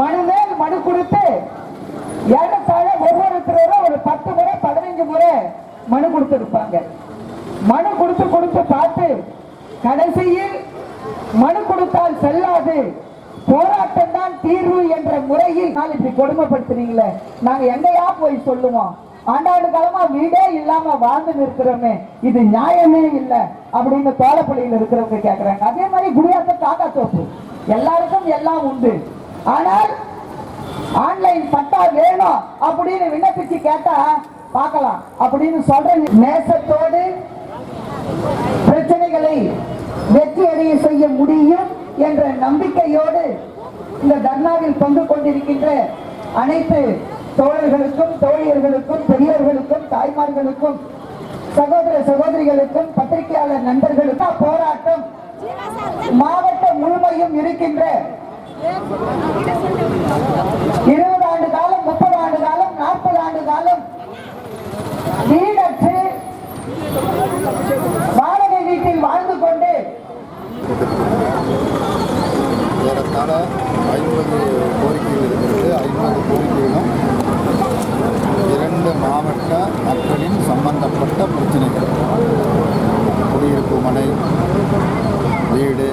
மனு மேல் மனு கொடுத்து ஏறத்தாழ ஒவ்வொருத்தரும் ஒரு பத்து முறை பதினைஞ்சு முறை மனு கொடுத்துருப்பாங்க. மனு கொடுத்து கொடுத்து பார்த்து கடைசியில் மனு கொடுத்தால் செல்லாது. போராட்டம் தான் தீர்வு என்ற முறையில் நான் இப்படி கொடுமைப்படுத்துறீங்களே நாங்க எங்கயா போய் சொல்லுவோம்? ஆண்டாண்டு காலமா வீடே இல்லாம வாழ்ந்து நிற்கிறோமே. இது நியாயமே இல்லை அப்படின்னு தோலப்பள்ளியில் இருக்கிறவங்க கேட்கிறாங்க அதே மாதிரி குடியாத்த காக்கா தோப்பு எல்லாருக்கும் எல்லாம் உண்டு. ஆனால் ஆன்லைன் பட்டா வேணும் அப்படின்னு விண்ணப்பிச்சு கேட்டா பார்க்கலாம் அப்படின்னு சொல்ற நேசத்தோடு பிரச்சனைகளை வெற்றி அடைய செய்ய முடியும் என்ற நம்பிக்கையோடு இந்த தர்ணாவில் பங்கு கொண்டிருக்கின்ற அனைத்து தோழர்களுக்கும் தோழியர்களுக்கும் பெரியவர்களுக்கும் தாய்மார்களுக்கும் சகோதர சகோதரிகளுக்கும் பத்திரிகையாளர் நண்பர்களுக்கும் போராட்டம் மாவட்டம் முழுமையும் இருக்கின்ற இருபது ஆண்டு காலம் முப்பது ஆண்டு காலம் நாற்பது ஆண்டு காலம் வீடற்று வாடகை வீட்டில் வாழ்ந்து கொண்டு ஏறத்தாழ ஐம்பது கோரிக்கைகள் இருக்கிறது ஐம்பது கோரிக்கைகளும் இரண்டு மாவட்ட மக்களின் சம்பந்தப்பட்ட பிரச்சனைகள் குடியிருப்பு மனை வீடு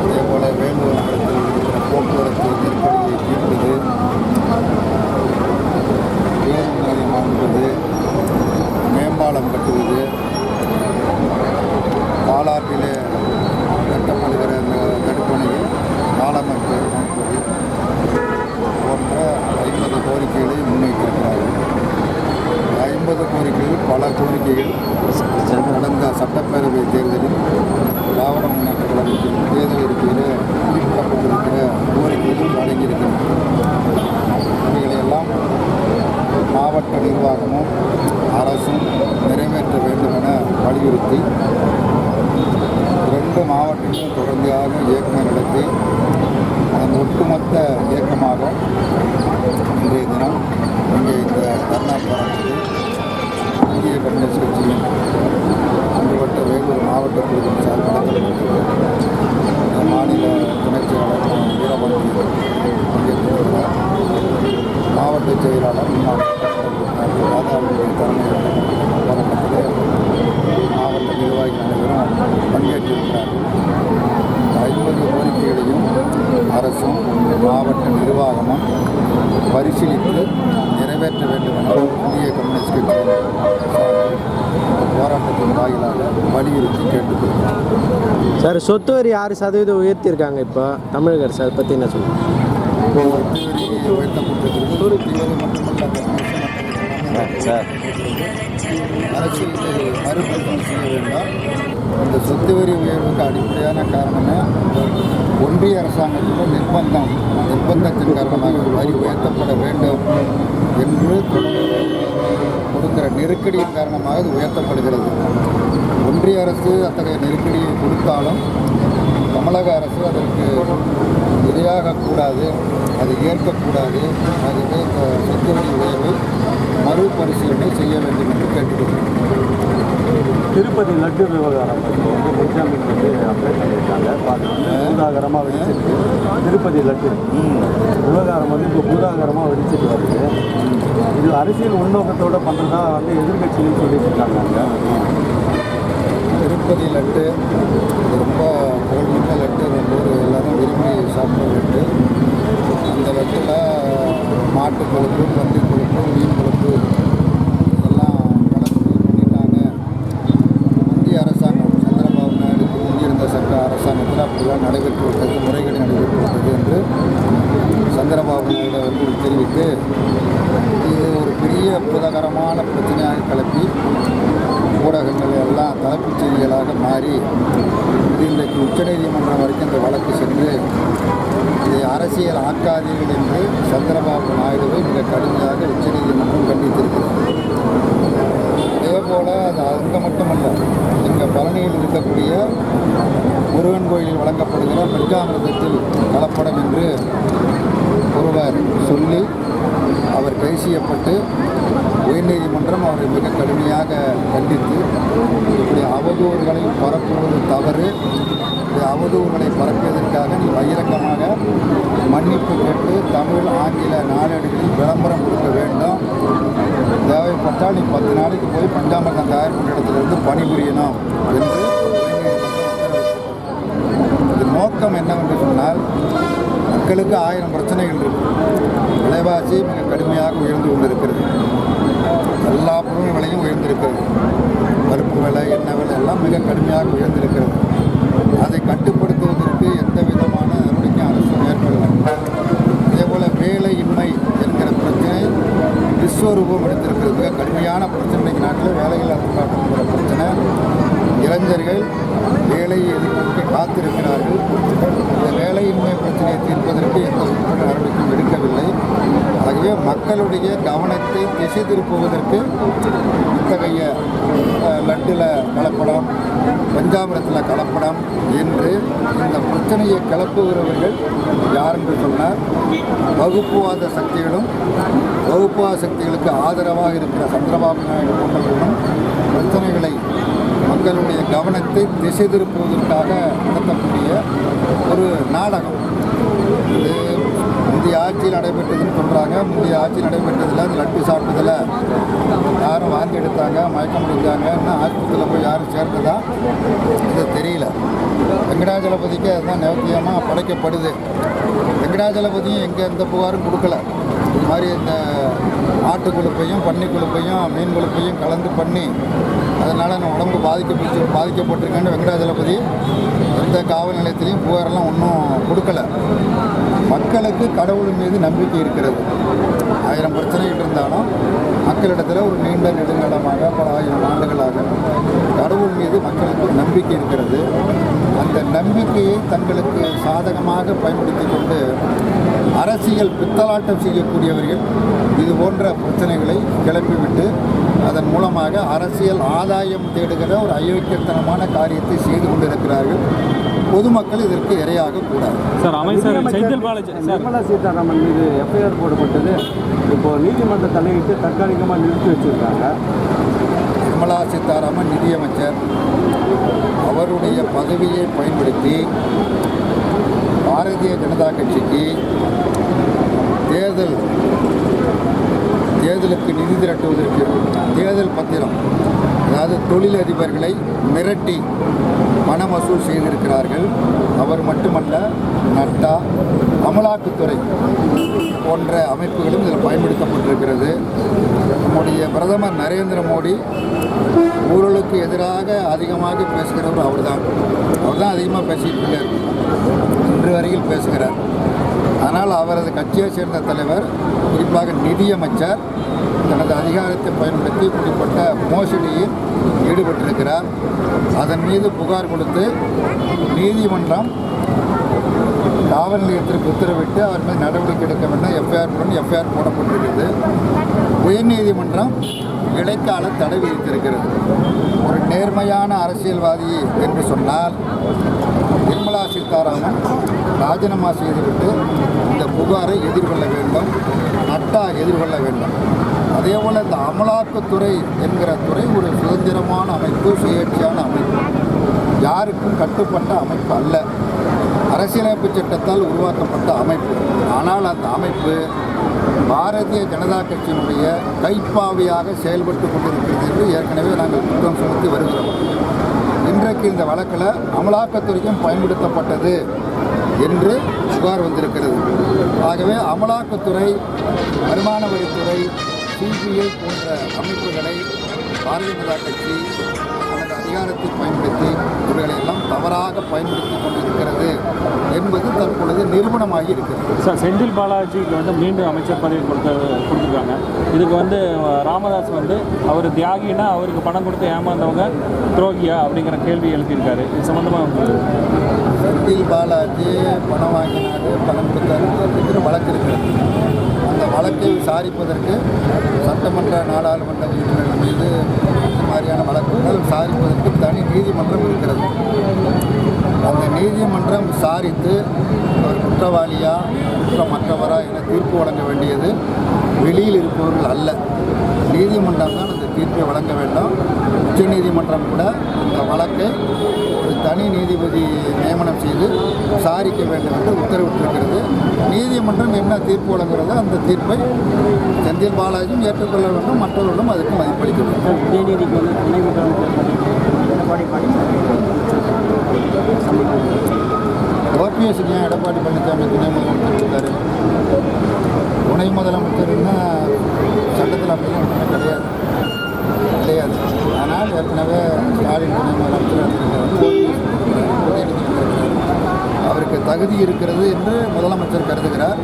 அதேபோல் வேலூர் நகரத்தில் இருக்கிற போக்குவரத்து நெருக்கடியை தீர்ப்பது பேருந்து நிலையம் வாங்குவது மேம்பாலம் கட்டுவது பாலாற்றிலே கட்டப்படுகிற அந்த தடுப்பணையில் பாலமைப்பு அமைப்பது போன்ற ஐம்பது கோரிக்கைகளை முன்வைத்திருக்கிறார்கள் ஐம்பது கோரிக்கைகள் பல கோரிக்கைகள் கடந்த சட்டப்பேரவை தேர்தலில் திராவிட முன்னேற்ற கழகத்தின் தேர்தல் அறிக்கையில் குறிப்பிடப்பட்டிருக்கிற கோரிக்கைகளும் இவைகளையெல்லாம் மாவட்ட நிர்வாகமும் அரசும் நிறைவேற்ற வேண்டும் என வலியுறுத்தி ரெண்டு மாவட்டங்களும் தொடர்ந்தியாக இயக்கம் நடத்தி அதன் ஒட்டுமொத்த இயக்க அரசும் மாவட்ட நிர்வாகமும் பரிசீலித்து நிறைவேற்ற வேண்டும் என இந்திய கம்யூனிஸ்ட் இந்த போராட்டத்தின் வாயிலாக வலியுறுத்தி கேட்டுக்கொள்கிறோம். சார் சொத்து வரி ஆறு சதவீதம் உயர்த்தியிருக்காங்க இப்போ. தமிழக அரசு அதை பற்றி என்ன சொல்லுங்கள் சொத்து வரி உயர்த்தப்பட்டிருக்கிறது. மட்டுமல்ல சார் அரசு இதை செய்ய வேண்டாம் இந்த சொத்து வரி உயர்வுக்கு அடிப்படையான காரணமே ஒன்றிய அரசாங்கத்தின் நிர்பந்தம் நிர்பந்தத்தின் காரணமாக வரி உயர்த்தப்பட வேண்டும் என்று கொடுக்கிற நெருக்கடியின் காரணமாக அது உயர்த்தப்படுகிறது ஒன்றிய அரசு அத்தகைய நெருக்கடியை கொடுத்தாலும் தமிழக அரசு அதற்கு இரையாகக்கூடாது அது ஏற்கக்கூடாது ஆகவே இந்த சொத்து வரி உயர்வு மறுபரிசீலனை செய்ய வேண்டும் என்று கேட்டுக்கொள்கிறேன் திருப்பதி லட்டு விவகாரம் இப்போ வந்து முன்ஜாமீன் வந்து அப்ளை பண்ணியிருக்காங்க. பார்த்து பூதாகரமாக வெடிச்சிருக்கு. திருப்பதி லட்டு. விவகாரம் வந்து இப்போ பூதாகரமாக வெடிச்சிட்டு வருது. இது அரசியல் உள்நோக்கத்தோட பண்ணுறதா வந்து எதிர்கட்சியும் சொல்லிட்டு இருக்காங்க. திருப்பதி லட்டு ரொம்ப புகழ்மிக்க லட்டு. பேர் எல்லாரும் விரும்பி சாப்பிட்ற லட்டு. அந்த வகையில் மாட்டு கொழுப்பு பன்றி கொழுப்பு மீன் கொழுப்பு இதெல்லாம் கலந்து பண்ணிட்டாங்க. இந்திய அரசாங்கம் சந்திரபாபு நாயுடுக்கு முந்தியிருந்த சட்ட அரசாங்கத்தில் அப்படிலாம் நடைபெற்று விட்டது முறைகேடு நடைபெற்று விட்டது என்று சந்திரபாபு நாயுடு அவர்கள் தெரிவித்து இது ஒரு பெரிய புதகரமான பிரச்சனையாக கிளப்பி ஊடகங்கள் எல்லாம் தலைப்புச் செய்திகளாக மாறி இன்றைக்கு உச்சநீதிமன்றம் வரைக்கும் இந்த வழக்கு சென்று இதை அரசியல் ஆக்காதீர்கள் என்று சந்திரபாபு நாயுடுவை மிக கடுமையாக உச்சநீதிமன்றம் கண்டித்திருக்கிறது. அதே போல் அது அங்கே மட்டுமல்ல இங்கே பழனியில் இருக்கக்கூடிய முருகன் கோயிலில் வழங்கப்படுகிற பஞ்சாமிரதத்தில் கலப்படம் என்று ஒருவர் சொல்லி அவர் கைது செய்யப்பட்டு உயர்நீதிமன்றம் அவரை மிக கடுமையாக கண்டித்து இப்படி அவதூறுகளை பரப்புவது தவறு. அவதூறுகளை பரப்பியதற்காக நீ பகிரங்கமாக மன்னிப்பு கேட்டு தமிழ் ஆங்கில நாளேடுகளில் விளம்பரம் கொடுக்க வேண்டும். தேவைப்பட்டால் நீ பத்து நாளைக்கு போய் பஞ்சாமிர்தம் தயார் பண்ணுற இடத்துலேருந்து பணிபுரியணும் என்று இது நோக்கம் என்னவென்று சொன்னால் மக்களுக்கு ஆயிரம் பிரச்சனைகள் இருக்கு. விலைவாசி மிக கடுமையாக உயர்ந்து கொண்டிருக்கிறது. எல்லா பொருள் விலையும் உயர்ந்திருக்கிறது. பருப்பு விலை எண்ணெய் விலை எல்லாம் மிக கடுமையாக உயர்ந்திருக்கிறது. அதை கட்டுப்படுத்துவதற்கு எந்த விதமான நடவடிக்கை அரசு மேற்கொள்ளலாம் அதேபோல் வேலையின்மை என்கிற பிரச்சனை விஸ்வரூபம் எடுத்திருக்கிறது மிக கடுமையான பிரச்சனை நாட்டில் வேலையில்லா பிரச்சனை. இளைஞர்கள் வேலையை எதிர்நோக்கி காத்திருக்கிறார்கள். இந்த வேலையின்மை பிரச்சனையை தீர்ப்பதற்கு எந்த உட்பட நடவடிக்கையும் எடுக்கவில்லை. ஆகவே மக்களுடைய கவனத்தை திசை திருப்புவதற்கு இத்தகைய லட்டில் கலப்படம் பஞ்சாமிரத்தில் கலப்படம் என்று இந்த பிரச்சனையை கிளப்புகிறவர்கள் யார் என்று சொன்னால் வகுப்புவாத சக்திகளும் வகுப்புவாத சக்திகளுக்கு ஆதரவாக இருக்கிற சந்திரபாபு நாயுடு போன்றவர்களும் பிரச்சனைகளை மக்களுடைய கவனத்தை திசை திருப்புவதற்காக நடத்தக்கூடிய ஒரு நாடகம். இது முந்தைய ஆட்சியில் நடைபெற்றதுன்னு சொல்கிறாங்க முந்தைய ஆட்சி நடைபெற்றதில் அந்த லட்டு சாப்பிட்டதில் யாரும் வாந்தி எடுத்தாங்க மயக்கம் முடிஞ்சாங்க இன்னும் ஆஸ்பத்திரியில் போய் யாரும் சேர்ந்ததா? இது தெரியல. வெங்கடாஜலபதிக்கு அதுதான் நேர்த்தியமாக படைக்கப்படுது. வெங்கடாஜலபதியும் எங்கே எந்த புகாரும் கொடுக்கல. இது மாதிரி இந்த ஆட்டு கொழுப்பையும் பன்னி கொழுப்பையும் மீன் கொழுப்பையும் கலந்து பண்ணி அதனால் நான் உடம்பு பாதிக்கப்பட்டு பாதிக்கப்பட்டிருக்கேன்னு வெங்கடாஜலபதி எந்த காவல் நிலையத்திலையும் புகாரெல்லாம் ஒன்றும் கொடுக்கல. மக்களுக்கு கடவுள் மீது நம்பிக்கை இருக்கிறது. ஆயிரம் பிரச்சனைகள் இருந்தாலும் மக்களிடத்தில் ஒரு நீண்ட நெடுங்காலமாக பல ஆயிரம் ஆண்டுகளாக கடவுள் மீது மக்களுக்கு ஒரு நம்பிக்கை இருக்கிறது. அந்த நம்பிக்கையை தங்களுக்கு சாதகமாக பயன்படுத்தி கொண்டு அரசியல் பித்தலாட்டம் செய்யக்கூடியவர்கள் இது போன்ற பிரச்சனைகளை கிளப்பிவிட்டு அதன் மூலமாக அரசியல் ஆதாயம் தேடுகிற ஒரு அயோக்கியத்தனமான காரியத்தை செய்து கொண்டிருக்கிறார்கள். பொதுமக்கள் இதற்கு இரையாக கூடாது. சார் அமைச்சர் செந்தில் பாலாஜி சார். நிர்மலா சீதாராமன் மீது எஃப்ஐஆர் போடப்பட்டது. இப்போ நீதிமன்ற தலையிட்டு தற்காலிகமாக நிறுத்தி வச்சிருக்காங்க. நிர்மலா சீதாராமன் நிதியமைச்சர். அவருடைய பதவியை பயன்படுத்தி பாரதிய ஜனதா கட்சிக்கு தொழிலதிபர்களை மிரட்டி பண வசூல் செய்திருக்கிறார்கள். அவர் மட்டுமல்ல நட்டா அமலாக்கத்துறை போன்ற அமைப்புகளும் இதில் பயன்படுத்தப்பட்டிருக்கிறது. நம்முடைய பிரதமர் நரேந்திர மோடி ஊழலுக்கு எதிராக அதிகமாக பேசுகிறவர் அவர்தான். அவர் தான் அதிகமாக பேசிட்டு இருக்கார். இன்று வரையில் பேசுகிறார். ஆனால் அவரது கட்சியை சேர்ந்த தலைவர் குறிப்பாக நிதியமைச்சர் தனது அதிகாரத்தை பயன்படுத்தி இப்படிப்பட்ட மோசடியில் ஈடுபட்டிருக்கிறார். அதன் மீது புகார் கொடுத்து நீதிமன்றம் காவல் நிலையத்திற்கு உத்தரவிட்டு அவர் மீது நடவடிக்கை எடுக்க வேண்டும் எஃப்ஐஆர் போடணும் எஃப்ஐஆர் போடப்பட்டிருக்கிறது. உயர்நீதிமன்றம் இடைக்கால தடை விதித்திருக்கிறது. ஒரு நேர்மையான அரசியல்வாதி என்று சொன்னால் நிர்மலா சீதாராமன் ராஜினாமா செய்துவிட்டு இந்த புகாரை எதிர்கொள்ள வேண்டும் நட்டா எதிர்கொள்ள வேண்டும். அதே போல் இந்த அமலாக்கத்துறை என்கிற துறை ஒரு சுதந்திரமான அமைப்பு சுயேட்சையான அமைப்பு. யாருக்கும் கட்டுப்பட்ட அமைப்பு அல்ல. அரசியலமைப்பு சட்டத்தால் உருவாக்கப்பட்ட அமைப்பு. ஆனால் அந்த அமைப்பு பாரதிய ஜனதா கட்சியினுடைய கைப்பாவையாக செயல்பட்டு கொண்டிருக்கிறது என்று ஏற்கனவே நாங்கள் குற்றம் சுமத்தி வருகிறோம். இன்றைக்கு இந்த வழக்கில் அமலாக்கத்துறைக்கும் பயன்படுத்தப்பட்டது என்று புகார் வந்திருக்கிறது. ஆகவே அமலாக்கத்துறை வருமான வரித்துறை சிபிஐ போன்ற அமைப்புகளை பாரதிய ஜனதா கட்சி தனது அதிகாரத்தை பயன்படுத்தி இவர்களை எல்லாம் தவறாக பயன்படுத்தி கொண்டிருக்கிறது என்பது தற்பொழுது நிரூபணமாகி இருக்கிறது. சார் செந்தில் பாலாஜிக்கு வந்து மீண்டும் அமைச்சர் பதவி கொடுத்த கொடுத்துருக்காங்க. இதுக்கு வந்து ராமதாஸ் வந்து அவர் தியாகினா அவருக்கு பணம் கொடுத்து ஏமாந்தவங்க துரோகியா அப்படிங்கிற கேள்வி எழுப்பியிருக்காரு. இது சம்மந்தமாக செந்தில் பாலாஜி பணம் வாங்கினாரு பணம் கொடுத்தாரு அப்படிங்கிற வழக்கு இருக்கிறது. அந்த வழக்கை விசாரிப்பதற்கு சட்டமன்ற நாடாளுமன்ற உறுப்பினர்கள் மீது இந்த மாதிரியான வழக்குகள் விசாரிப்பதற்கு தனி நீதிமன்றம் இருக்கிறது. அந்த நீதிமன்றம் விசாரித்து அவர் குற்றவாளியா குற்றமற்றவரா என தீர்ப்பு வழங்க வேண்டியது வெளியில் இருப்பவர்கள் அல்ல. நீதிமன்றம் தான் அந்த தீர்ப்பை வழங்க வேண்டும். உச்சநீதிமன்றம் கூட இந்த வழக்கை ஒரு தனி நீதிபதி நியமனம் செய்து விசாரிக்க வேண்டும் என்று உத்தரவிட்டிருக்கிறது. நீதிமன்றம் என்ன தீர்ப்பு வழங்குகிறதோ அந்த தீர்ப்பை செந்தில் பாலாஜியும் ஏற்றுக்கொள்ள வேண்டும். மற்றவர்களும் அதுக்கு மதிப்பளிக்க வேண்டும். உதயநிதிக்கு வந்து துணை முதலமைச்சர் எடப்பாடி ஓபிஎஸ் ஏன் எடப்பாடி பழனிசாமி துணை முதலமைச்சர் இருக்காரு. துணை முதலமைச்சர்னா சட்டத்தில் அப்படிலாம் ஒன்றுமே கிடையாது கிடையாது ஆனால் ஏற்கனவே ஸ்டாலின் துணை முதலமைச்சர் அவருக்கு தகுதி இருக்கிறது என்று முதலமைச்சர் கருதுகிறார்.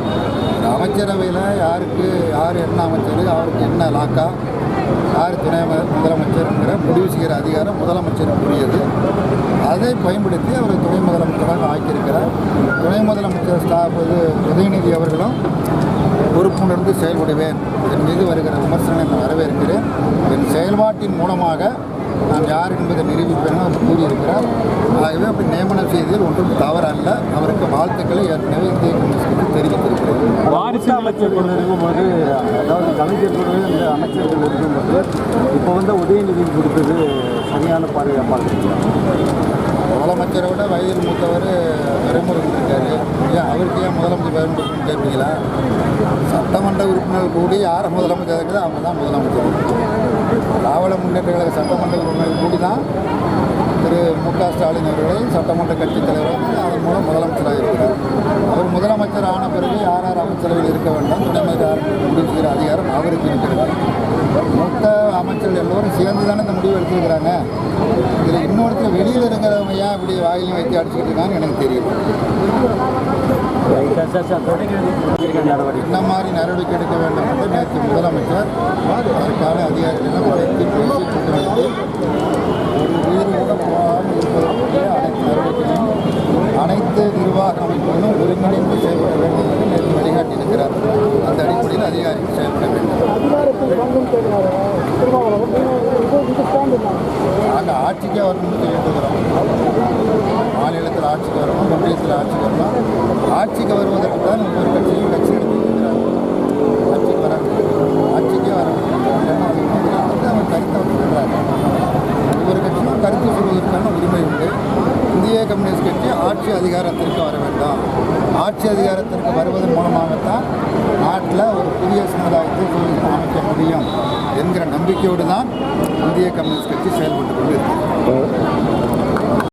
அமைச்சரவையில் யாருக்கு யார் என்ன அமைச்சர் அவருக்கு என்ன லாக்கா யார் துணை முதலமைச்சர் முதலமைச்சருங்கிற முடிவு செய்கிற அதிகாரம் முதலமைச்சருக்குரியது அதை பயன்படுத்தி அவர் துணை முதலமைச்சராக ஆக்கியிருக்கிறார். துணை முதலமைச்சர் ஸ்டாஃப் இது உதயநிதி அவர்களும் பொறுப்புணர்ந்து செயல்படுவேன். என் மீது வருகிற விமர்சனங்களை நான் வரவேற்கிறேன். என் செயல்பாட்டின் மூலமாக நான் யார் என்பதை நிரூபிப்பேன் அவர் கூறியிருக்கிறார். ஆகவே அப்படி நியமனம் செய்ததில் ஒன்றும் தவறல்ல. அவருக்கு வாழ்த்துக்களை ஏற்கனவே இந்திய கம்யூனிஸ்ட் தெரிவித்திருக்கிறேன் வாரிசு அமைச்சர்கள் இருக்கும்போது அதாவது கலைஞர்கள் இந்த அமைச்சர்கள் இருக்கும்போது இப்போ வந்து உதயநிதி கொடுத்தது சரியான பார்க்குறீங்களா? முதலமைச்சரை விட வயதில் மூத்தவர் துறைமுருகன் இருக்காரு ஏன் அவருக்கு ஏன் முதலமைச்சர் பதவி கொடுக்கணும்னு கேட்பீங்களா? சட்டமன்ற உறுப்பினர்கள் கூடி யாரை முதலமைச்சர் இருக்குதோ அவங்க தான் முதலமைச்சர். திராவிட முன்னேற்ற கழக சட்டமன்ற உறுப்பினர்கள் கூடி தான் திரு மு க ஸ்டாலின் அவர்களை சட்டமன்ற கட்சித் தலைவராக அதன் மூலம் முதலமைச்சராக இருக்கிறார். அவர் முதலமைச்சர் ஆன பிறகு யார் யார் அமைச்சரவையில் இருக்க வேண்டாம். துணை முதலமைச்சர் முடிவு அதிகாரம் அவருக்கு இருக்கிறார் மொத்த அமைச்சர்கள் எல்லோரும் சேர்ந்து தானே இந்த முடிவு எடுத்துருக்கிறாங்க. இதில் இன்னொருத்தர் வெளியில் இருக்கிறவங்க ஏன் இப்படி வாயிலையும் வைத்து அடிச்சுக்கிட்டு இருக்காங்கன்னு எனக்கு தெரியும் என்ன மாதிரி நடவடிக்கை எடுக்க வேண்டும் என்று நேற்று முதலமைச்சர் அதற்கான அதிகாரிகளிடம் அழைத்து பேசி திட்டமிட்டு ஒரு உயிர் கூட போகாமல் இருப்பதற்குரிய அனைத்து நடவடிக்கையும் அனைத்து நிர்வாக அமைப்புகளும் ஒருங்கிணைந்து செயல்பட வேண்டும் என்று நேற்று வழிகாட்டியிருக்கிறார். அந்த அடிப்படையில் அதிகாரிகள் செயல்பட வேண்டும். நாங்கள் ஆட்சிக்கே வரணும்னு சொல்லிட்டு இருக்கிறோம் மாநிலத்தில் ஆட்சிக்கு வரணும் ஒன்றியத்தில் ஆட்சிக்கு வரணும். ஆட்சிக்கு வருவதற்கு தான் ஒவ்வொரு கட்சியும் கட்சி